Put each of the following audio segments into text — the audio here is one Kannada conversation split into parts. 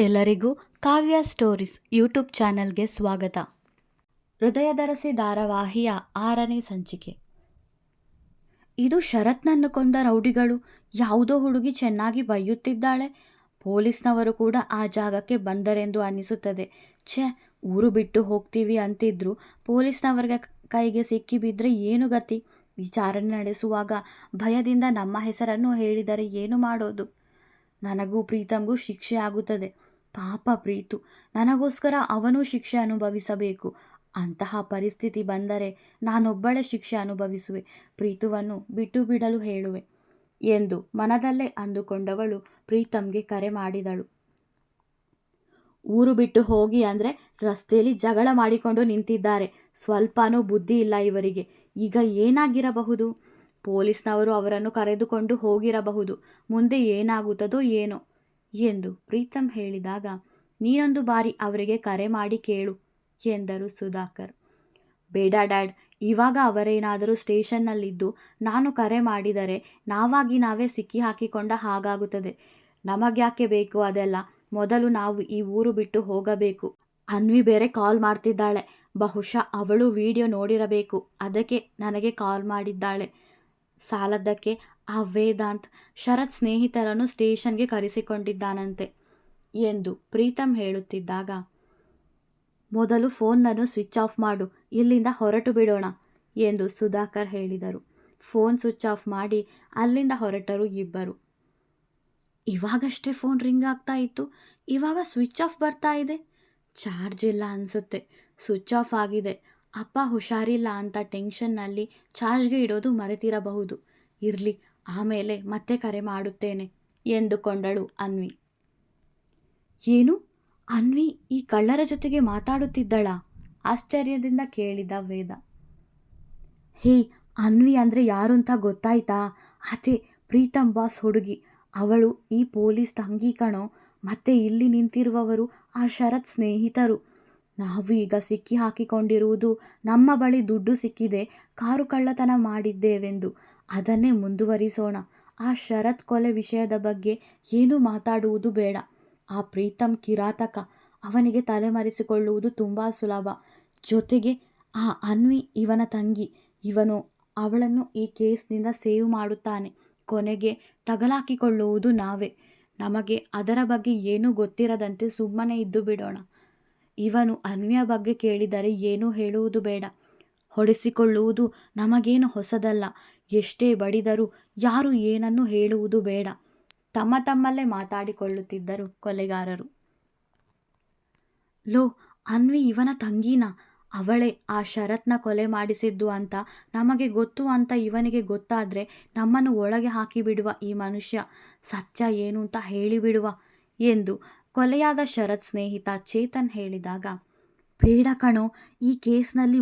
ಎಲ್ಲರಿಗೂ ಕಾವ್ಯ ಸ್ಟೋರೀಸ್ ಯೂಟ್ಯೂಬ್ ಚಾನೆಲ್ಗೆ ಸ್ವಾಗತ. ಹೃದಯದರಸಿ ಧಾರಾವಾಹಿಯ ಆರನೇ ಸಂಚಿಕೆ. ಇದು ಶರತ್ನನ್ನು ಕೊಂದ ರೌಡಿಗಳು ಯಾವುದೋ ಹುಡುಗಿ ಚೆನ್ನಾಗಿ ಬೈಯುತ್ತಿದ್ದಾಳೆ. ಪೊಲೀಸ್ನವರು ಕೂಡ ಆ ಜಾಗಕ್ಕೆ ಬಂದರೆಂದು ಅನಿಸುತ್ತದೆ ಛೆ, ಊರು ಬಿಟ್ಟು ಹೋಗ್ತೀವಿ ಅಂತಿದ್ರು. ಪೊಲೀಸ್ನವರಿಗೆ ಕೈಗೆ ಸಿಕ್ಕಿ ಬಿದ್ದರೆ ಏನು ಗತಿ? ವಿಚಾರಣೆ ನಡೆಸುವಾಗ ಭಯದಿಂದ ನಮ್ಮ ಹೆಸರನ್ನು ಹೇಳಿದರೆ ಏನು ಮಾಡೋದು? ನನಗೂ ಪ್ರೀತಮ್ಗೂ ಶಿಕ್ಷೆ ಆಗುತ್ತದೆ ಪಾಪ ಪ್ರೀತು. ನನಗೋಸ್ಕರ ಅವನೂ ಶಿಕ್ಷೆ ಅನುಭವಿಸಬೇಕು. ಅಂತಹ ಪರಿಸ್ಥಿತಿ ಬಂದರೆ ನಾನೊಬ್ಬಳೇ ಶಿಕ್ಷೆ ಅನುಭವಿಸುವೆ, ಪ್ರೀತುವನ್ನು ಬಿಟ್ಟು ಬಿಡಲು ಹೇಳುವೆ ಎಂದು ಮನದಲ್ಲೇ ಅಂದುಕೊಂಡವಳು ಪ್ರೀತಮ್ಗೆ ಕರೆ ಮಾಡಿದಳು. ಊರು ಬಿಟ್ಟು ಹೋಗಿ ಅಂದರೆ ರಸ್ತೆಯಲ್ಲಿ ಜಗಳ ಮಾಡಿಕೊಂಡು ನಿಂತಿದ್ದಾರೆ. ಸ್ವಲ್ಪನೂ ಬುದ್ಧಿ ಇಲ್ಲ ಇವರಿಗೆ. ಈಗ ಏನಾಗಿರಬಹುದು? ಪೊಲೀಸ್ನವರು ಅವರನ್ನು ಕರೆದುಕೊಂಡು ಹೋಗಿರಬಹುದು. ಮುಂದೆ ಏನಾಗುತ್ತದೋ ಏನೋ. ಎಂದು ಪ್ರೀತಮ್ ಹೇಳಿದಾಗ, ನೀನೊಂದು ಬಾರಿ ಅವರಿಗೆ ಕರೆ ಮಾಡಿ ಕೇಳು ಎಂದರು ಸುಧಾಕರ್. ಬೇಡ ಡ್ಯಾಡ್, ಇವಾಗ ಅವರೇನಾದರೂ ಸ್ಟೇಷನ್ನಲ್ಲಿದ್ದು ನಾನು ಕರೆ ಮಾಡಿದರೆ ನಾವಾಗಿ ನಾವೇ ಸಿಕ್ಕಿ ಹಾಕಿಕೊಂಡ ಹಾಗಾಗುತ್ತದೆ. ನಮಗ್ಯಾಕೆ ಬೇಕು ಅದೆಲ್ಲ? ಮೊದಲು ನಾವು ಈ ಊರು ಬಿಟ್ಟು ಹೋಗಬೇಕು. ಅನ್ವಿ ಬೇರೆ ಕಾಲ್ ಮಾಡ್ತಿದ್ದಾಳೆ. ಬಹುಶಃ ಅವಳು ವಿಡಿಯೋ ನೋಡಿರಬೇಕು. ಅದಕ್ಕೆ ನನಗೆ ಕಾಲ್ ಮಾಡಿದ್ದಾಳೆ. ಸಾಲದ್ದಕ್ಕೆ ಆ ವೇದಾಂತ್ ಶರತ್ ಸ್ನೇಹಿತರನ್ನು ಸ್ಟೇಷನ್ಗೆ ಕರೆಸಿಕೊಂಡಿದ್ದಾನಂತೆ ಎಂದು ಪ್ರೀತಮ್ ಹೇಳುತ್ತಿದ್ದಾಗ, ಮೊದಲು ಫೋನನ್ನು ಸ್ವಿಚ್ ಆಫ್ ಮಾಡು, ಇಲ್ಲಿಂದ ಹೊರಟು ಬಿಡೋಣ ಎಂದು ಸುಧಾಕರ್ ಹೇಳಿದರು. ಫೋನ್ ಸ್ವಿಚ್ ಆಫ್ ಮಾಡಿ ಅಲ್ಲಿಂದ ಹೊರಟರು ಇಬ್ಬರು. ಇವಾಗಷ್ಟೇ ಫೋನ್ ರಿಂಗ್ ಆಗ್ತಾ ಇತ್ತು, ಇವಾಗ ಸ್ವಿಚ್ ಆಫ್ ಬರ್ತಾ ಇದೆ. ಚಾರ್ಜ್ ಇಲ್ಲ ಅನಿಸುತ್ತೆ, ಸ್ವಿಚ್ ಆಫ್ ಆಗಿದೆ. ಅಪ್ಪ ಹುಷಾರಿಲ್ಲ ಅಂತ ಟೆನ್ಷನ್ನಲ್ಲಿ ಚಾರ್ಜ್ಗೆ ಇಡೋದು ಮರೆತಿರಬಹುದು. ಇರಲಿ ಆಮೇಲೆ ಮತ್ತೆ ಕರೆ ಮಾಡುತ್ತೇನೆ ಎಂದುಕೊಂಡಳು ಅನ್ವಿ. ಏನು? ಅನ್ವಿ ಈ ಕಳ್ಳರ ಜೊತೆಗೆ ಮಾತಾಡುತ್ತಿದ್ದಳಾ? ಆಶ್ಚರ್ಯದಿಂದ ಕೇಳಿದ ವೇದ. ಹೇ, ಅನ್ವಿ ಅಂದರೆ ಯಾರು ಅಂತ ಗೊತ್ತಾಯ್ತಾ? ಅದೇ ಪ್ರೀತಮ್ ಬಾಸ್ ಹುಡುಗಿ. ಅವಳು ಈ ಪೊಲೀಸ್ ತಂಗಿ ಕಣೋ. ಮತ್ತೆ ಇಲ್ಲಿ ನಿಂತಿರುವವರು ಆ ಶರತ್ ಸ್ನೇಹಿತರು. ನಾವು ಈಗ ಸಿಕ್ಕಿ ಹಾಕಿಕೊಂಡಿರುವುದು ನಮ್ಮ ಬಳಿ ದುಡ್ಡು ಸಿಕ್ಕಿದೆ. ಕಾರು ಕಳ್ಳತನ ಮಾಡಿದ್ದೇವೆಂದು. ಅದನ್ನೇ ಮುಂದುವರಿಸೋಣ. ಆ ಶರತ್ ಕೊಲೆ ವಿಷಯದ ಬಗ್ಗೆ ಏನು ಮಾತಾಡುವುದು ಬೇಡ. ಆ ಪ್ರೀತಮ್ ಕಿರಾತಕ ಅವನಿಗೆ ತಲೆಮರೆಸಿಕೊಳ್ಳುವುದು ತುಂಬ ಸುಲಭ. ಜೊತೆಗೆ ಆ ಅನ್ವಿ ಇವನ ತಂಗಿ, ಇವನು ಅವಳನ್ನು ಈ ಕೇಸ್ನಿಂದ ಸೇವ್ ಮಾಡುತ್ತಾನೆ. ಕೊನೆಗೆ ತಗಲಾಕಿಕೊಳ್ಳುವುದು ನಾವೇ. ನಮಗೆ ಅದರ ಬಗ್ಗೆ ಏನೂ ಗೊತ್ತಿರದಂತೆ ಸುಮ್ಮನೆ ಇದ್ದು ಬಿಡೋಣ. ಇವನು ಅನ್ವಿಯ ಬಗ್ಗೆ ಕೇಳಿದರೆ ಏನೂ ಹೇಳುವುದು ಬೇಡ. ಹೊಡೆಸಿಕೊಳ್ಳುವುದು ನಮಗೇನು ಹೊಸದಲ್ಲ. ಎಷ್ಟೇ ಬಡಿದರೂ ಯಾರು ಏನನ್ನು ಹೇಳುವುದು ಬೇಡ. ತಮ್ಮ ತಮ್ಮಲ್ಲೇ ಮಾತಾಡಿಕೊಳ್ಳುತ್ತಿದ್ದರು ಕೊಲೆಗಾರರು. ಲೋ, ಅನ್ವಿ ಇವನ ತಂಗಿನ? ಅವಳೇ ಆ ಶರತ್ನ ಕೊಲೆ ಮಾಡಿಸಿದ್ದು ಅಂತ ನಮಗೆ ಗೊತ್ತು ಅಂತ ಇವನಿಗೆ ಗೊತ್ತಾದರೆ ನಮ್ಮನ್ನು ಒಳಗೆ ಹಾಕಿಬಿಡುವ ಈ ಮನುಷ್ಯ ಸತ್ಯ ಏನು ಅಂತ ಹೇಳಿಬಿಡುವ ಎಂದು ಕೊಲೆಯಾದ ಶರತ್ ಸ್ನೇಹಿತ ಚೇತನ್ ಹೇಳಿದಾಗ, ಬೇಡ ಕಣೋ, ಈ ಕೇಸ್ನಲ್ಲಿ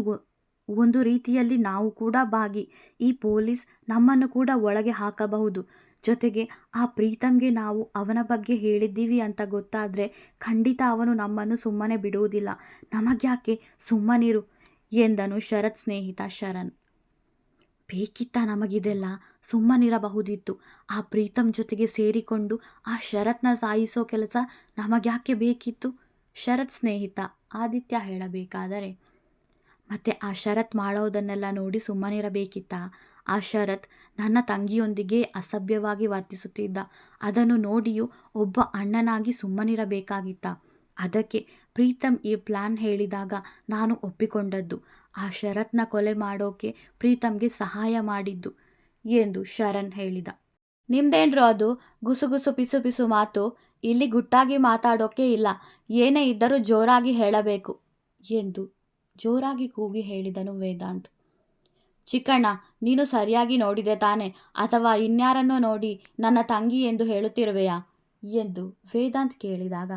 ಒಂದು ರೀತಿಯಲ್ಲಿ ನಾವು ಕೂಡ ಭಾಗಿ ಈ ಪೊಲೀಸ್ ನಮ್ಮನ್ನು ಕೂಡ ಒಳಗೆ ಹಾಕಬಹುದು. ಜೊತೆಗೆ ಆ ಪ್ರೀತಮ್ಗೆ ನಾವು ಅವನ ಬಗ್ಗೆ ಹೇಳಿದ್ದೀವಿ ಅಂತ ಗೊತ್ತಾದರೆ ಖಂಡಿತ ಅವನು ನಮ್ಮನ್ನು ಸುಮ್ಮನೆ ಬಿಡುವುದಿಲ್ಲ. ನಮಗ್ಯಾಕೆ ಸುಮ್ಮನಿರು? ಎಂದನು ಶರತ್ ಸ್ನೇಹಿತ ಶರಣ್. ಬೇಕಿತ್ತ ನಮಗಿದೆಲ್ಲ ಸುಮ್ಮನಿರಬಹುದಿತ್ತು. ಆ ಪ್ರೀತಮ್ ಜೊತೆಗೆ ಸೇರಿಕೊಂಡು ಆ ಶರತ್ನ ಸಾಯಿಸೋ ಕೆಲಸ ನಮಗ್ಯಾಕೆ ಬೇಕಿತ್ತು? ಶರತ್ ಸ್ನೇಹಿತ ಆದಿತ್ಯ ಹೇಳಬೇಕಾದರೆ ಮತ್ತೆ ಆ ಶರತ್ ಮಾಡೋದನ್ನೆಲ್ಲ ನೋಡಿ ಸುಮ್ಮನಿರಬೇಕಿತ್ತ ಆ ಶರತ್ ನನ್ನ ತಂಗಿಯೊಂದಿಗೆ ಅಸಭ್ಯವಾಗಿ ವರ್ತಿಸುತ್ತಿದ್ದ. ಅದನ್ನು ನೋಡಿಯೂ ಒಬ್ಬ ಅಣ್ಣನಾಗಿ ಸುಮ್ಮನಿರಬೇಕಾಗಿತ್ತ ಅದಕ್ಕೆ ಪ್ರೀತಮ್ ಈ ಪ್ಲ್ಯಾನ್ ಹೇಳಿದಾಗ ನಾನು ಒಪ್ಪಿಕೊಂಡದ್ದು. ಆ ಶರತ್ನ ಕೊಲೆ ಮಾಡೋಕೆ ಪ್ರೀತಮ್ಗೆ ಸಹಾಯ ಮಾಡಿದ್ದು ಎಂದು ಶರಣ್ ಹೇಳಿದ. ನಿಮ್ದೇನ್ರು ಅದು? ಗುಸುಗುಸು ಪಿಸು ಪಿಸು ಮಾತು. ಇಲ್ಲಿ ಗುಟ್ಟಾಗಿ ಮಾತಾಡೋಕೆ ಇಲ್ಲ. ಏನೇ ಇದ್ದರೂ ಜೋರಾಗಿ ಹೇಳಬೇಕು ಎಂದು ಜೋರಾಗಿ ಕೂಗಿ ಹೇಳಿದನು ವೇದಾಂತ್. ಚಿಕ್ಕಣ್ಣ, ನೀನು ಸರಿಯಾಗಿ ನೋಡಿದೆ ತಾನೆ, ಅಥವಾ ಇನ್ಯಾರನ್ನೋ ನೋಡಿ ನನ್ನ ತಂಗಿ ಎಂದು ಹೇಳುತ್ತಿರುವೆಯಾ? ಎಂದು ವೇದಾಂತ್ ಕೇಳಿದಾಗ,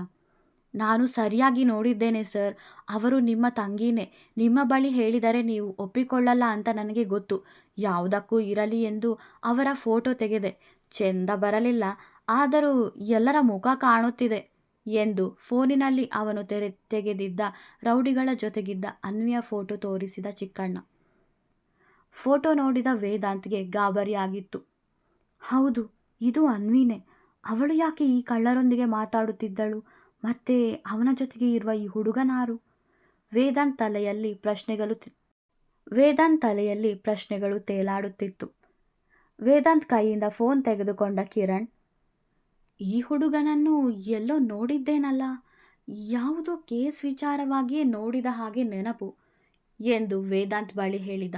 ನಾನು ಸರಿಯಾಗಿ ನೋಡಿದ್ದೇನೆ ಸರ್, ಅವರು ನಿಮ್ಮ ತಂಗಿನೇ, ನಿಮ್ಮ ಬಳಿ ಹೇಳಿದರೆ ನೀವು ಒಪ್ಪಿಕೊಳ್ಳಲ್ಲ ಅಂತ ನನಗೆ ಗೊತ್ತು, ಯಾವುದಕ್ಕೂ ಇರಲಿ ಎಂದು ಅವರ ಫೋಟೋ ತೆಗೆದೆ, ಚೆಂದ ಬರಲಿಲ್ಲ, ಆದರೂ ಎಲ್ಲರ ಮುಖ ಕಾಣುತ್ತಿದೆ. ಎಂದು ಫೋನಿನಲ್ಲಿ ಅವನು ತೆರೆ, ತೆಗೆದಿದ್ದ ರೌಡಿಗಳ ಜೊತೆಗಿದ್ದ ಅನ್ವಿಯ ಫೋಟೋ ತೋರಿಸಿದ ಚಿಕ್ಕಣ್ಣ. ಫೋಟೋ ನೋಡಿದ ವೇದಾಂತ್ಗೆ ಗಾಬರಿಯಾಗಿತ್ತು ಹೌದು, ಇದು ಅನ್ವಿನೇ. ಅವಳು ಯಾಕೆ ಈ ಕಳ್ಳರೊಂದಿಗೆ ಮಾತಾಡುತ್ತಿದ್ದಳು? ಮತ್ತೆ ಅವನ ಜೊತೆಗೆ ಇರುವ ಈ ಹುಡುಗನಾರು? ವೇದಾಂತ್ ತಲೆಯಲ್ಲಿ ಪ್ರಶ್ನೆಗಳು ವೇದಾಂತ್ ತಲೆಯಲ್ಲಿ ಪ್ರಶ್ನೆಗಳು ತೇಲಾಡುತ್ತಿತ್ತು. ವೇದಾಂತ್ ಕೈಯಿಂದ ಫೋನ್ ತೆಗೆದುಕೊಂಡ ಕಿರಣ್ ಈ ಹುಡುಗನನ್ನು ಎಲ್ಲೋ ನೋಡಿದ್ದೇನಲ್ಲ? ಯಾವುದೋ ಕೇಸ್ ವಿಚಾರವಾಗಿಯೇ ನೋಡಿದ ಹಾಗೆ ನೆನಪು ಎಂದು ವೇದಾಂತ್ ಬಳಿ ಹೇಳಿದ.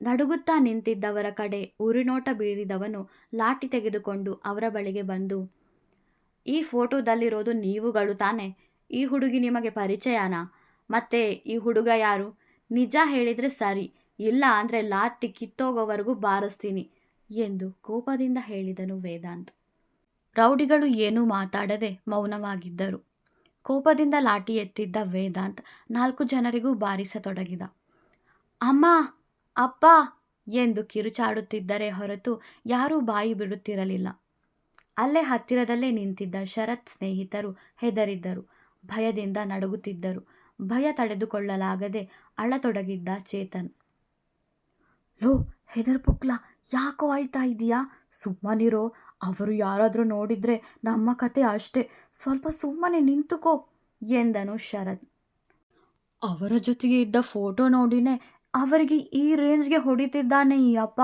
ನಡುಗುತ್ತಾ ನಿಂತಿದ್ದವರ ಕಡೆ ಉರಿನೋಟ ಬೀರಿದವನು ಲಾಠಿ ತೆಗೆದುಕೊಂಡು ಅವರ ಬಳಿಗೆ ಬಂದು, ಈ ಫೋಟೋದಲ್ಲಿರೋದು ನೀವುಗಳು ತಾನೆ? ಈ ಹುಡುಗಿ ನಿಮಗೆ ಪರಿಚಯನಾ? ಮತ್ತೆ ಈ ಹುಡುಗ ಯಾರು? ನಿಜ ಹೇಳಿದರೆ ಸರಿ, ಇಲ್ಲ ಅಂದರೆ ಲಾಠಿ ಕಿತ್ತೋಗೋವರೆಗೂ ಬಾರಿಸ್ತೀನಿ ಎಂದು ಕೋಪದಿಂದ ಹೇಳಿದನು ವೇದಾಂತ್. ರೌಡಿಗಳು ಏನೂ ಮಾತಾಡದೆ ಮೌನವಾಗಿದ್ದರು. ಕೋಪದಿಂದ ಲಾಠಿ ಎತ್ತಿದ್ದ ವೇದಾಂತ್ ನಾಲ್ಕು ಜನರಿಗೂ ಬಾರಿಸತೊಡಗಿದ. ಅಮ್ಮ, ಅಪ್ಪ! ಎಂದು ಕಿರುಚಾಡುತ್ತಿದ್ದರೆ ಹೊರತು ಯಾರೂ ಬಾಯಿ ಬಿಡುತ್ತಿರಲಿಲ್ಲ ಅಲ್ಲೇ ಹತ್ತಿರದಲ್ಲೇ ನಿಂತಿದ್ದ ಶರತ್ ಸ್ನೇಹಿತರು ಹೆದರಿದ್ದರು. ಭಯದಿಂದ ನಡುಗುತ್ತಿದ್ದರು. ಭಯ ತಡೆದುಕೊಳ್ಳಲಾಗದೆ ಅಳತೊಡಗಿದ್ದ ಚೇತನ್. ಲೋ ಹೆದರ್ ಪುಕ್ಲ ಯಾಕೋ ಅಳ್ತಾ ಇದೀಯಾ ಸುಮ್ಮನಿರೋ. ಅವರು ಯಾರಾದರೂ ನೋಡಿದ್ರೆ ನಮ್ಮ ಕತೆ ಅಷ್ಟೇ. ಸ್ವಲ್ಪ ಸುಮ್ಮನೆ ನಿಂತುಕೋ ಎಂದನು ಶರತ್. ಅವರ ಜೊತೆಗೆ ಇದ್ದ ಫೋಟೋ ನೋಡಿನೇ ಅವರಿಗೆ ಈ ರೇಂಜ್ಗೆ ಹೊಡಿತಿದ್ದಾನೆ ಈ ಅಪ್ಪ.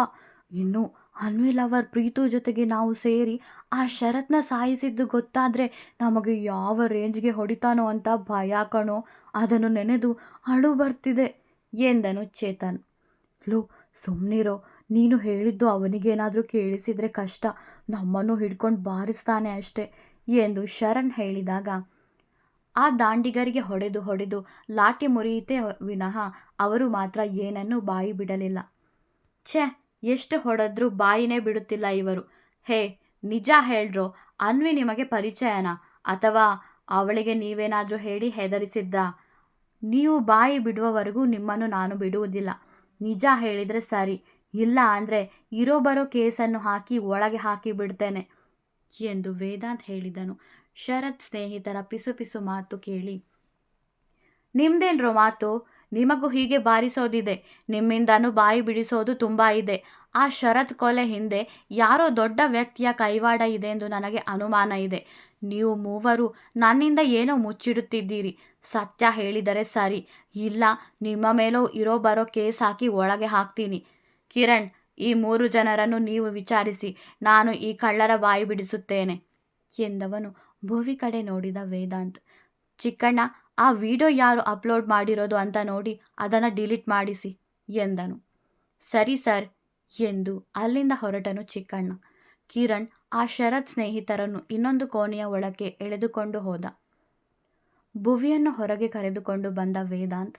ಇನ್ನು ಅನ್ವಿಲ್ ಅವರ್ ಪ್ರೀತು ಜೊತೆಗೆ ನಾವು ಸೇರಿ ಆ ಶರತ್ನ ಸಾಯಿಸಿದ್ದು ಗೊತ್ತಾದರೆ ನಮಗೆ ಯಾವ ರೇಂಜ್ಗೆ ಹೊಡಿತಾನೋ ಅಂತ ಭಯ ಕಣೋ. ಅದನ್ನು ನೆನೆದು ಅಳು ಬರ್ತಿದೆ ಎಂದನು ಚೇತನ್. ಲೋ ಸುಮ್ಮನಿರೋ ನೀನು ಹೇಳಿದ್ದು ಅವನಿಗೇನಾದರೂ ಕೇಳಿಸಿದರೆ ಕಷ್ಟ. ನಮ್ಮನ್ನು ಹಿಡ್ಕೊಂಡು ಬಾರಿಸ್ತಾನೆ ಅಷ್ಟೆ ಎಂದು ಶರಣ್ ಹೇಳಿದಾಗ, ಆ ದಾಂಡಿಗರಿಗೆ ಹೊಡೆದು ಹೊಡೆದು ಲಾಠಿ ಮುರಿಯಿತೆ ವಿನಃ ಅವರು ಮಾತ್ರ ಏನನ್ನೂ ಬಾಯಿ ಬಿಡಲಿಲ್ಲ. ಛೆ, ಎಷ್ಟು ಹೊಡೆದ್ರೂ ಬಾಯಿನೇ ಬಿಡುತ್ತಿಲ್ಲ ಇವರು. ಹೇ, ನಿಜ ಹೇಳ್ರೋ, ಅನ್ವಿ ನಿಮಗೆ ಪರಿಚಯನಾ? ಅಥವಾ ಅವಳಿಗೆ ನೀವೇನಾದರೂ ಹೇಳಿ ಹೆದರಿಸಿದ್ರಾ ನೀವು ಬಾಯಿ ಬಿಡುವವರೆಗೂ ನಿಮ್ಮನ್ನು ನಾನು ಬಿಡುವುದಿಲ್ಲ. ನಿಜ ಹೇಳಿದರೆ ಸರಿ. ಇಲ್ಲ ಅಂದರೆ ಇರೋ ಬರೋ ಕೇಸನ್ನು ಹಾಕಿ ಒಳಗೆ ಹಾಕಿ ಬಿಡ್ತೇನೆ ಎಂದು ವೇದಾಂತ್ ಹೇಳಿದನು. ಶರತ್ ಸ್ನೇಹಿತರ ಪಿಸು ಪಿಸು ಮಾತು ಕೇಳಿ, ನಿಮ್ದೇನ್ರೋ ಮಾತು? ನಿಮಗೂ ಹೀಗೆ ಬಾರಿಸೋದಿದೆ. ನಿಮ್ಮಿಂದನೂ ಬಾಯಿ ಬಿಡಿಸೋದು ತುಂಬ ಇದೆ. ಆ ಶರತ್ ಕೊಲೆ ಹಿಂದೆ ಯಾರೋ ದೊಡ್ಡ ವ್ಯಕ್ತಿಯ ಕೈವಾಡ ಇದೆ ಎಂದು ನನಗೆ ಅನುಮಾನ ಇದೆ. ನೀವು ಮೂವರು ನನ್ನಿಂದ ಏನೋ ಮುಚ್ಚಿಡುತ್ತಿದ್ದೀರಿ. ಸತ್ಯ ಹೇಳಿದರೆ ಸರಿ. ಇಲ್ಲ, ನಿಮ್ಮ ಮೇಲೂ ಇರೋ ಬರೋ ಕೇಸ್ ಹಾಕಿ ಒಳಗೆ ಹಾಕ್ತೀನಿ. ಕಿರಣ್, ಈ ಮೂರು ಜನರನ್ನು ನೀವು ವಿಚಾರಿಸಿ, ನಾನು ಈ ಕಳ್ಳರ ಬಾಯಿ ಬಿಡಿಸುತ್ತೇನೆ, ಎಂದವನು ಭುವಿ ಕಡೆ ನೋಡಿದ ವೇದಾಂತ್. ಚಿಕ್ಕಣ್ಣ, ಆ ವಿಡಿಯೋ ಯಾರು ಅಪ್ಲೋಡ್ ಮಾಡಿರೋದು ಅಂತ ನೋಡಿ ಅದನ್ನು ಡಿಲೀಟ್ ಮಾಡಿಸಿ, ಎಂದನು. ಸರಿ ಸರ್, ಎಂದು ಅಲ್ಲಿಂದ ಹೊರಟನು ಚಿಕ್ಕಣ್ಣ. ಕಿರಣ್ ಆ ಶರತ್ ಸ್ನೇಹಿತರನ್ನು ಇನ್ನೊಂದು ಕೋಣೆಯ ಒಳಕ್ಕೆ ಎಳೆದುಕೊಂಡು ಹೋದ. ಭುವಿಯನ್ನು ಹೊರಗೆ ಕರೆದುಕೊಂಡು ಬಂದ ವೇದಾಂತ್,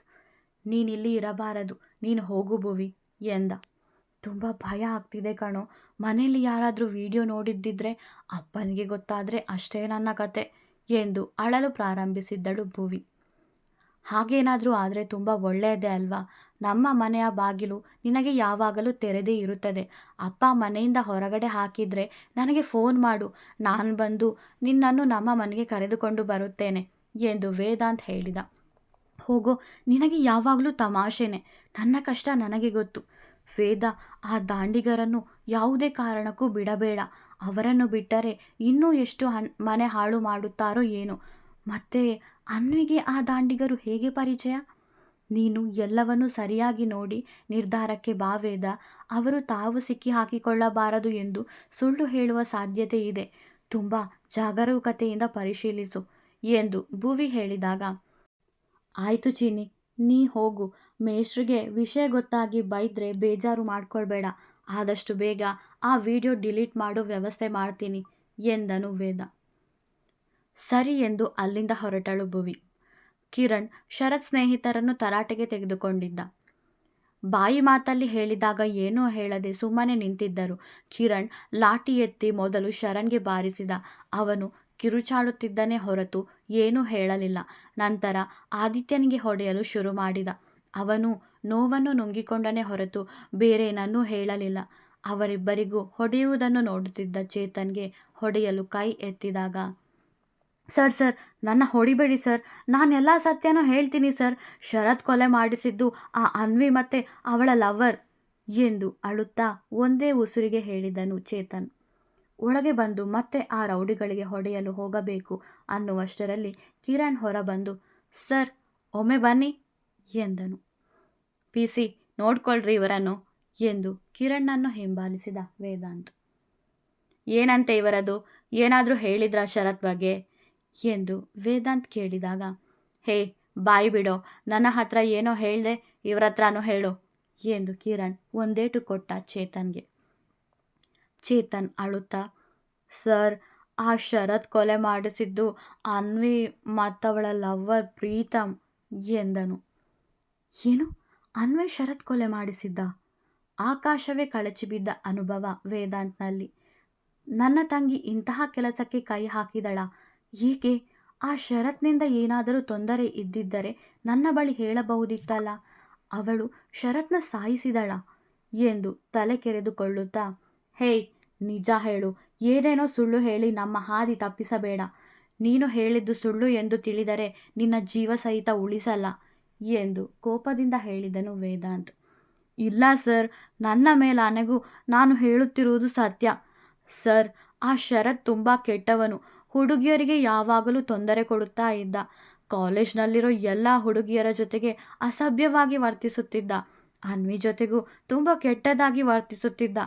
ನೀನಿಲ್ಲಿ ಇರಬಾರದು, ನೀನು ಹೋಗು ಭುವಿ, ಎಂದ. ತುಂಬ ಭಯ ಆಗ್ತಿದೆ ಕಣೋ. ಮನೆಯಲ್ಲಿ ಯಾರಾದರೂ ವಿಡಿಯೋ ನೋಡಿದ್ದಿದ್ರೆ ಅಪ್ಪನಿಗೆ ಗೊತ್ತಾದರೆ ಅಷ್ಟೇ ನನ್ನ ಕತೆ ಎಂದು ಅಳಲು ಪ್ರಾರಂಭಿಸಿದ್ದಳು ಭುವಿ. ಹಾಗೇನಾದರೂ ಆದರೆ ತುಂಬ ಒಳ್ಳೆಯದೇ ಅಲ್ವಾ? ನಮ್ಮ ಮನೆಯ ಬಾಗಿಲು ನಿನಗೆ ಯಾವಾಗಲೂ ತೆರೆದೇ ಇರುತ್ತದೆ. ಅಪ್ಪ ಮನೆಯಿಂದ ಹೊರಗಡೆ ಹಾಕಿದರೆ ನನಗೆ ಫೋನ್ ಮಾಡು. ನಾನು ಬಂದು ನಿನ್ನನ್ನು ನಮ್ಮ ಮನೆಗೆ ಕರೆದುಕೊಂಡು ಬರುತ್ತೇನೆ ಎಂದು ವೇದಾಂತ್ ಹೇಳಿದ. ಹೋಗೋ, ನಿನಗೆ ಯಾವಾಗಲೂ ತಮಾಷೆನೆ. ನನ್ನ ಕಷ್ಟ ನನಗೆ ಗೊತ್ತು. ವೇದ ಆ ದಾಂಡಿಗರನ್ನು ಯಾವುದೇ ಕಾರಣಕ್ಕೂ ಬಿಡಬೇಡ. ಅವರನ್ನು ಬಿಟ್ಟರೆ ಇನ್ನೂ ಎಷ್ಟು ಹನ್ ಮನೆ ಹಾಳು ಮಾಡುತ್ತಾರೋ ಏನೋ. ಮತ್ತೆ ಅನ್ವಿಗೆ ಆ ದಾಂಡಿಗರು ಹೇಗೆ ಪರಿಚಯ? ನೀನು ಎಲ್ಲವನ್ನೂ ಸರಿಯಾಗಿ ನೋಡಿ ನಿರ್ಧಾರಕ್ಕೆ ಬಾವೇದ ಅವರು ತಾವು ಸಿಕ್ಕಿ ಹಾಕಿಕೊಳ್ಳಬಾರದು ಎಂದು ಸುಳ್ಳು ಹೇಳುವ ಸಾಧ್ಯತೆ ಇದೆ. ತುಂಬ ಜಾಗರೂಕತೆಯಿಂದ ಪರಿಶೀಲಿಸು ಎಂದು ಭುವಿ ಹೇಳಿದಾಗ. ಆಯಿತು ಚೀನಿ ನೀ ಹೋಗು. ಮೇಷ್ರಿಗೆ ವಿಷಯ ಗೊತ್ತಾಗಿ ಬೈದ್ರೆ ಬೇಜಾರು ಮಾಡ್ಕೊಳ್ಬೇಡ. ಆದಷ್ಟು ಬೇಗ ಆ ವಿಡಿಯೋ ಡಿಲೀಟ್ ಮಾಡೋ ವ್ಯವಸ್ಥೆ ಮಾಡ್ತೀನಿ, ಎಂದನು ವೇದ. ಸರಿ ಎಂದು ಅಲ್ಲಿಂದ ಹೊರಟಳು ಭುವಿ. ಕಿರಣ್ ಶರತ್ ಸ್ನೇಹಿತರನ್ನು ತರಾಟೆಗೆ ತೆಗೆದುಕೊಂಡಿದ್ದ. ಬಾಯಿ ಮಾತಲ್ಲಿ ಹೇಳಿದಾಗ ಏನೂ ಹೇಳದೆ ಸುಮ್ಮನೆ ನಿಂತಿದ್ದರು. ಕಿರಣ್ ಲಾಠಿ ಎತ್ತಿ ಮೊದಲು ಶರಣ್ಗೆ ಬಾರಿಸಿದ. ಅವನು ಕಿರುಚಾಡುತ್ತಿದ್ದನೇ ಹೊರತು ಏನೂ ಹೇಳಲಿಲ್ಲ. ನಂತರ ಆದಿತ್ಯನಿಗೆ ಹೊಡೆಯಲು ಶುರು ಮಾಡಿದ. ಅವನು ನೋವನ್ನು ನುಂಗಿಕೊಂಡನೇ ಹೊರತು ಬೇರೇನನ್ನೂ ಹೇಳಲಿಲ್ಲ. ಅವರಿಬ್ಬರಿಗೂ ಹೊಡೆಯುವುದನ್ನು ನೋಡುತ್ತಿದ್ದ ಚೇತನ್ಗೆ ಹೊಡೆಯಲು ಕೈ ಎತ್ತಿದಾಗ, ಸರ್ ಸರ್, ನನ್ನ ಹೊಡಿಬೇಡಿ, ಸರ್. ನಾನೆಲ್ಲ ಸತ್ಯನೂ ಹೇಳ್ತೀನಿ, ಸರ್. ಶರತ್ ಕೊಲೆ ಮಾಡಿಸಿದ್ದು ಆ ಅನ್ವಿ ಮತ್ತೆ ಅವಳ ಲವರ್ ಎಂದು ಅಳುತ್ತಾ ಒಂದೇ ಉಸಿರಿಗೆ ಹೇಳಿದನು ಚೇತನ್. ಒಳಗೆ ಬಂದು ಮತ್ತೆ ಆ ರೌಡಿಗಳಿಗೆ ಹೊಡೆಯಲು ಹೋಗಬೇಕು ಅನ್ನುವಷ್ಟರಲ್ಲಿ ಕಿರಣ್ ಹೊರಬಂದು ಸರ್, ಒಮ್ಮೆ ಬನ್ನಿ ಎಂದನು. ಪಿ ಸಿ, ನೋಡ್ಕೊಳ್ರಿ ಇವರನ್ನು ಎಂದು ಕಿರಣ್ನನ್ನು ಹಿಂಬಾಲಿಸಿದ ವೇದಾಂತ್. ಏನಂತೆ ಇವರದು? ಏನಾದರೂ ಹೇಳಿದ್ರಾ ಶರತ್ ಬಗ್ಗೆ? ಎಂದು ವೇದಾಂತ್ ಕೇಳಿದಾಗ, ಹೇ, ಬಾಯಿ ಬಿಡೋ, ನನ್ನ ಹತ್ರ ಏನೋ ಹೇಳ್ದೆ ಇವ್ರ ಹತ್ರನೂ ಹೇಳು ಎಂದು ಕಿರಣ್ ಒಂದೇಟು ಕೊಟ್ಟ ಚೇತನ್ಗೆ. ಚೇತನ್ ಅಳುತ್ತಾ, ಸರ್, ಆ ಶರತ್ ಕೊಲೆ ಮಾಡಿಸಿದ್ದು ಅನ್ವಿ ಮತ್ತವಳ ಲವ್ವರ್ ಪ್ರೀತಮ್ ಎಂದನು. ಏನು? ಅನ್ವಿ ಶರತ್ ಕೊಲೆ ಮಾಡಿಸಿದ್ದ? ಆಕಾಶವೇ ಕಳಚಿಬಿದ್ದ ಅನುಭವ ವೇದಾಂತ್ನಲ್ಲಿ. ನನ್ನ ತಂಗಿ ಇಂತಹ ಕೆಲಸಕ್ಕೆ ಕೈ ಹಾಕಿದಳ. ಏಕೆ? ಆ ಶರತ್ನಿಂದ ಏನಾದರೂ ತೊಂದರೆ ಇದ್ದಿದ್ದರೆ ನನ್ನ ಬಳಿ ಹೇಳಬಹುದಿತ್ತಲ್ಲ? ಅವಳು ಶರತ್ನ ಸಾಯಿಸಿದಳ ಎಂದು ತಲೆ ಕೆರೆದುಕೊಳ್ಳುತ್ತಾ ಹೇಯ್, ನಿಜ ಹೇಳು. ಏನೇನೋ ಸುಳ್ಳು ಹೇಳಿ ನಮ್ಮ ಹಾದಿ ತಪ್ಪಿಸಬೇಡ. ನೀನು ಹೇಳಿದ್ದು ಸುಳ್ಳು ಎಂದು ತಿಳಿದರೆ ನಿನ್ನ ಜೀವ ಸಹಿತ ಉಳಿಸಲ್ಲ ಎಂದು ಕೋಪದಿಂದ ಹೇಳಿದನು ವೇದಾಂತ್. ಇಲ್ಲ ಸರ್, ನನ್ನ ಮೇಲಾನೆಗೂ ನಾನು ಹೇಳುತ್ತಿರುವುದು ಸತ್ಯ. ಸರ್, ಆ ಶರತ್ ತುಂಬ ಕೆಟ್ಟವನು. ಹುಡುಗಿಯರಿಗೆ ಯಾವಾಗಲೂ ತೊಂದರೆ ಕೊಡುತ್ತಾ ಇದ್ದ. ಕಾಲೇಜ್ನಲ್ಲಿರೋ ಎಲ್ಲ ಹುಡುಗಿಯರ ಜೊತೆಗೆ ಅಸಭ್ಯವಾಗಿ ವರ್ತಿಸುತ್ತಿದ್ದ. ಅನ್ವಿ ಜೊತೆಗೂ ತುಂಬ ಕೆಟ್ಟದಾಗಿ ವರ್ತಿಸುತ್ತಿದ್ದ.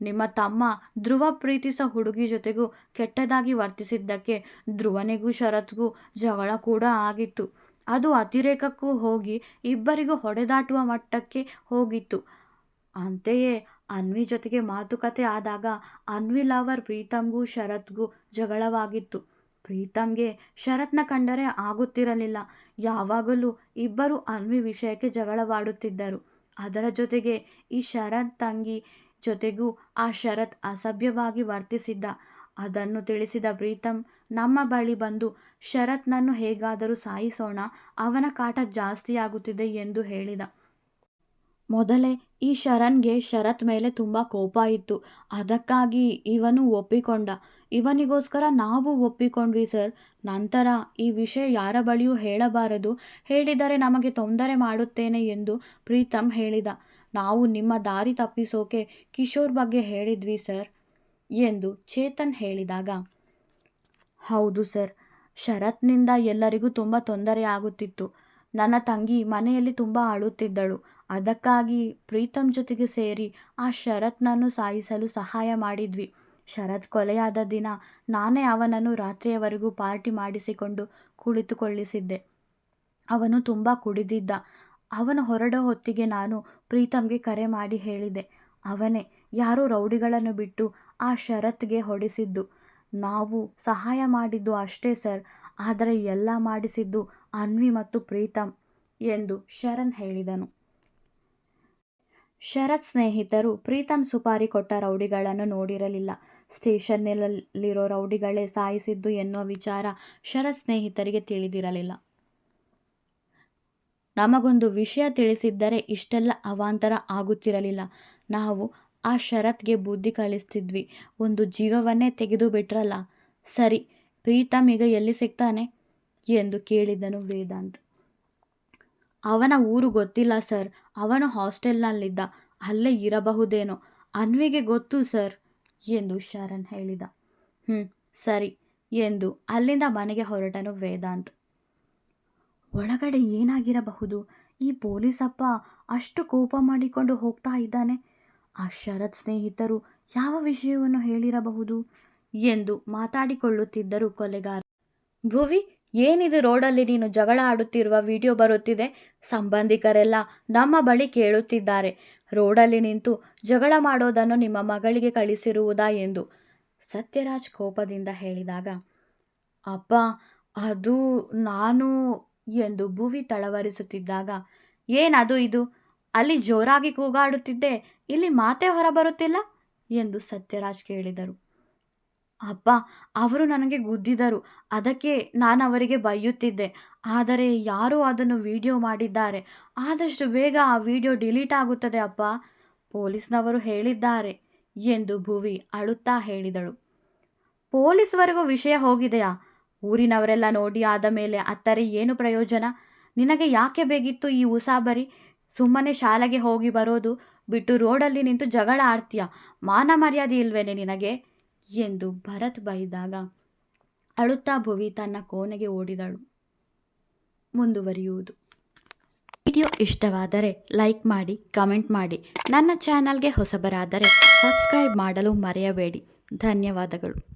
ನಿಮ್ಮ ತಮ್ಮ ಧ್ರುವ ಪ್ರೀತಿಸೋ ಹುಡುಗಿ ಜೊತೆಗೂ ಕೆಟ್ಟದಾಗಿ ವರ್ತಿಸಿದ್ದಕ್ಕೆ ಧ್ರುವನಿಗೂ ಶರತ್ಗೂ ಜಗಳ ಕೂಡ ಆಗಿತ್ತು. ಅದು ಅತಿರೇಕಕ್ಕೂ ಹೋಗಿ ಇಬ್ಬರಿಗೂ ಹೊಡೆದಾಟುವ ಮಟ್ಟಕ್ಕೆ ಹೋಗಿತ್ತು. ಅಂತೆಯೇ ಅನ್ವಿ ಜೊತೆಗೆ ಮಾತುಕತೆ ಆದಾಗ ಅನ್ವಿ ಲವರ್ ಪ್ರೀತಮ್ಗೂ ಶರತ್ಗೂ ಜಗಳವಾಗಿತ್ತು. ಪ್ರೀತಮ್ಗೆ ಶರತ್ನ ಕಂಡರೆ ಆಗುತ್ತಿರಲಿಲ್ಲ. ಯಾವಾಗಲೂ ಇಬ್ಬರು ಅನ್ವಿ ವಿಷಯಕ್ಕೆ ಜಗಳವಾಡುತ್ತಿದ್ದರು. ಅದರ ಜೊತೆಗೆ ಈ ಶರತ್ ತಂಗಿ ಜೊತೆಗೂ ಆ ಶರತ್ ಅಸಭ್ಯವಾಗಿ ವರ್ತಿಸಿದ್ದ. ಅದನ್ನು ತಿಳಿಸಿದ ಪ್ರೀತಮ್ ನಮ್ಮ ಬಳಿ ಬಂದು ಶರತ್ನನ್ನು ಹೇಗಾದರೂ ಸಾಯಿಸೋಣ, ಅವನ ಕಾಟ ಜಾಸ್ತಿಯಾಗುತ್ತಿದೆ ಎಂದು ಹೇಳಿದ. ಮೊದಲೇ ಈ ಶರಣ್ಗೆ ಶರತ್ ಮೇಲೆ ತುಂಬ ಕೋಪ ಇತ್ತು. ಅದಕ್ಕಾಗಿ ಇವನು ಒಪ್ಪಿಕೊಂಡ. ಇವನಿಗೋಸ್ಕರ ನಾವು ಒಪ್ಪಿಕೊಂಡ್ವಿ ಸರ್. ನಂತರ ಈ ವಿಷಯ ಯಾರ ಬಳಿಯೂ ಹೇಳಬಾರದು. ಹೇಳಿದರೆ ನಮಗೆ ತೊಂದರೆ ಮಾಡುತ್ತೇನೆ ಎಂದು ಪ್ರೀತಮ್ ಹೇಳಿದ. ನಾವು ನಿಮ್ಮ ದಾರಿ ತಪ್ಪಿಸೋಕೆ ಕಿಶೋರ್ ಬಗ್ಗೆ ಹೇಳಿದ್ವಿ, ಸರ್, ಎಂದು ಚೇತನ್ ಹೇಳಿದಾಗ. ಹೌದು, ಸರ್, ಶರತ್ನಿಂದ ಎಲ್ಲರಿಗೂ ತುಂಬ ತೊಂದರೆ ಆಗುತ್ತಿತ್ತು. ನನ್ನ ತಂಗಿ ಮನೆಯಲ್ಲಿ ತುಂಬ ಅಳುತ್ತಿದ್ದಳು. ಅದಕ್ಕಾಗಿ ಪ್ರೀತಮ್ ಜೊತೆಗೆ ಸೇರಿ ಆ ಶರತ್ನನ್ನು ಸಾಯಿಸಲು ಸಹಾಯ ಮಾಡಿದ್ವಿ. ಶರತ್ ಕೊಲೆಯಾದ ದಿನ ನಾನೇ ಅವನನ್ನು ರಾತ್ರಿಯವರೆಗೂ ಪಾರ್ಟಿ ಮಾಡಿಸಿಕೊಂಡು ಕುಳಿತುಕೊಳ್ಳಿಸಿದ್ದೆ. ಅವನು ತುಂಬ ಕುಡಿದಿದ್ದ. ಅವನು ಹೊರಡೋ ಹೊತ್ತಿಗೆ ನಾನು ಪ್ರೀತಮ್ಗೆ ಕರೆ ಮಾಡಿ ಹೇಳಿದೆ. ಅವನೇ, ಯಾರು ರೌಡಿಗಳನ್ನು ಬಿಟ್ಟು ಆ ಶರತ್ಗೆ ಹೊಡೆಸಿದ್ದು. ನಾವು ಸಹಾಯ ಮಾಡಿದ್ದು ಅಷ್ಟೇ ಸರ್, ಆದರೆ ಎಲ್ಲ ಮಾಡಿಸಿದ್ದು ಅನ್ವಿ ಮತ್ತು ಪ್ರೀತಮ್ ಎಂದು ಶರಣ್ ಹೇಳಿದನು. ಶರತ್ ಸ್ನೇಹಿತರು ಪ್ರೀತಮ್ ಸುಪಾರಿ ಕೊಟ್ಟ ರೌಡಿಗಳನ್ನು ನೋಡಿರಲಿಲ್ಲ. ಸ್ಟೇಷನ್ನಲ್ಲಿರೋ ರೌಡಿಗಳೇ ಸಾಯಿಸಿದ್ದು ಎನ್ನುವ ವಿಚಾರ ಶರತ್ ಸ್ನೇಹಿತರಿಗೆ ತಿಳಿದಿರಲಿಲ್ಲ. ನಮಗೊಂದು ವಿಷಯ ತಿಳಿಸಿದ್ದರೆ ಇಷ್ಟೆಲ್ಲ ಅವಾಂತರ ಆಗುತ್ತಿರಲಿಲ್ಲ. ನಾವು ಆ ಶರತ್ಗೆ ಬುದ್ಧಿ ಕಲಿಸ್ತಿದ್ವಿ. ಒಂದು ಜೀವವನ್ನೇ ತೆಗೆದು ಬಿಟ್ರಲ್ಲ. ಸರಿ, ಪ್ರೀತಮ್ ಈಗ ಎಲ್ಲಿ ಸಿಗ್ತಾನೆ? ಎಂದು ಕೇಳಿದನು ವೇದಾಂತ್. ಅವನ ಊರು ಗೊತ್ತಿಲ್ಲ ಸರ್. ಅವನು ಹಾಸ್ಟೆಲ್ನಲ್ಲಿದ್ದ. ಅಲ್ಲೇ ಇರಬಹುದೇನೋ. ಅನ್ವಿಗೆ ಗೊತ್ತು ಸರ್ ಎಂದು ಶರಣ್ ಹೇಳಿದ. ಹ್ಞೂ ಸರಿ ಎಂದು ಅಲ್ಲಿಂದ ಮನೆಗೆ ಹೊರಟನು ವೇದಾಂತ್. ಒಳಗಡೆ ಏನಾಗಿರಬಹುದು? ಈ ಪೊಲೀಸಪ್ಪ ಅಷ್ಟು ಕೋಪ ಮಾಡಿಕೊಂಡು ಹೋಗ್ತಾ ಇದ್ದಾನೆ. ಆ ಶರತ್ ಸ್ನೇಹಿತರು ಯಾವ ವಿಷಯವನ್ನು ಹೇಳಿರಬಹುದು? ಎಂದು ಮಾತಾಡಿಕೊಳ್ಳುತ್ತಿದ್ದರು ಕೊಲೆಗಾರ. ಭುವಿ ಏನಿದು ರೋಡಲ್ಲಿ ನೀನು ಜಗಳ ಆಡುತ್ತಿರುವ ವಿಡಿಯೋ ಬರುತ್ತಿದೆ? ಸಂಬಂಧಿಕರೆಲ್ಲ ನಮ್ಮ ಬಳಿ ಕೇಳುತ್ತಿದ್ದಾರೆ. ರೋಡಲ್ಲಿ ನಿಂತು ಜಗಳ ಮಾಡೋದನ್ನು ನಿಮ್ಮ ಮಗಳಿಗೆ ಕಳಿಸಿರುವುದಾ ಎಂದು ಸತ್ಯರಾಜ್ ಕೋಪದಿಂದ ಹೇಳಿದಾಗ ಅಪ್ಪ ಅದು ನಾನು ಎಂದು ಭುವಿ ತಳವರಿಸುತ್ತಿದ್ದಾಗ ಏನದು ಇದು? ಅಲ್ಲಿ ಜೋರಾಗಿ ಕೂಗಾಡುತ್ತಿದ್ದೆ, ಇಲ್ಲಿ ಮಾತೇ ಹೊರಬರುತ್ತಿಲ್ಲ? ಎಂದು ಸತ್ಯರಾಜ್ ಕೇಳಿದರು. ಅಪ್ಪ ಅವರು ನನಗೆ ಗುದ್ದಿದರು, ಅದಕ್ಕೆ ನಾನು ಅವರಿಗೆ ಬೈಯುತ್ತಿದ್ದೆ, ಆದರೆ ಯಾರೋ ಅದನ್ನು ವಿಡಿಯೋ ಮಾಡಿದ್ದಾರೆ, ಆದಷ್ಟು ಬೇಗ ಆ ವಿಡಿಯೋ ಡಿಲೀಟ್ ಆಗುತ್ತದೆ ಅಪ್ಪ ಪೊಲೀಸ್ನವರು ಹೇಳಿದ್ದಾರೆ, ಎಂದು ಭುವಿ ಅಳುತ್ತಾ ಹೇಳಿದಳು. ಪೊಲೀಸ್ವರೆಗೂ ವಿಷಯ ಹೋಗಿದೆಯಾ? ಊರಿನವರೆಲ್ಲ ನೋಡಿ ಆದ ಮೇಲೆ, ಅತ್ತರೆ, ಏನು ಪ್ರಯೋಜನ? ನಿನಗೆ ಯಾಕೆ ಬೇಕಿತ್ತು ಈ ಉಸಾಬರಿ? ಸುಮ್ಮನೆ ಶಾಲೆಗೆ ಹೋಗಿ ಬರೋದು, ಬಿಟ್ಟು ರೋಡಲ್ಲಿ ನಿಂತು ಜಗಳ ಆಡ್ತೀಯ? ಮಾನ ಮರ್ಯಾದೆ ಇಲ್ವೇನೆ ನಿನಗೆ? ಎಂದು ಭರತ್ ಬೈದಾಗ ಅಳುತ್ತಾ ಭುವಿ ತನ್ನ ಕೋಣೆಗೆ ಓಡಿದಳು. ಮುಂದುವರಿಯುವುದು. ವಿಡಿಯೋ ಇಷ್ಟವಾದರೆ ಲೈಕ್ ಮಾಡಿ, ಕಮೆಂಟ್ ಮಾಡಿ. ನನ್ನ ಚಾನಲ್ಗೆ ಹೊಸಬರಾದರೆ ಸಬ್ಸ್ಕ್ರೈಬ್ ಮಾಡಲು ಮರೆಯಬೇಡಿ. ಧನ್ಯವಾದಗಳು.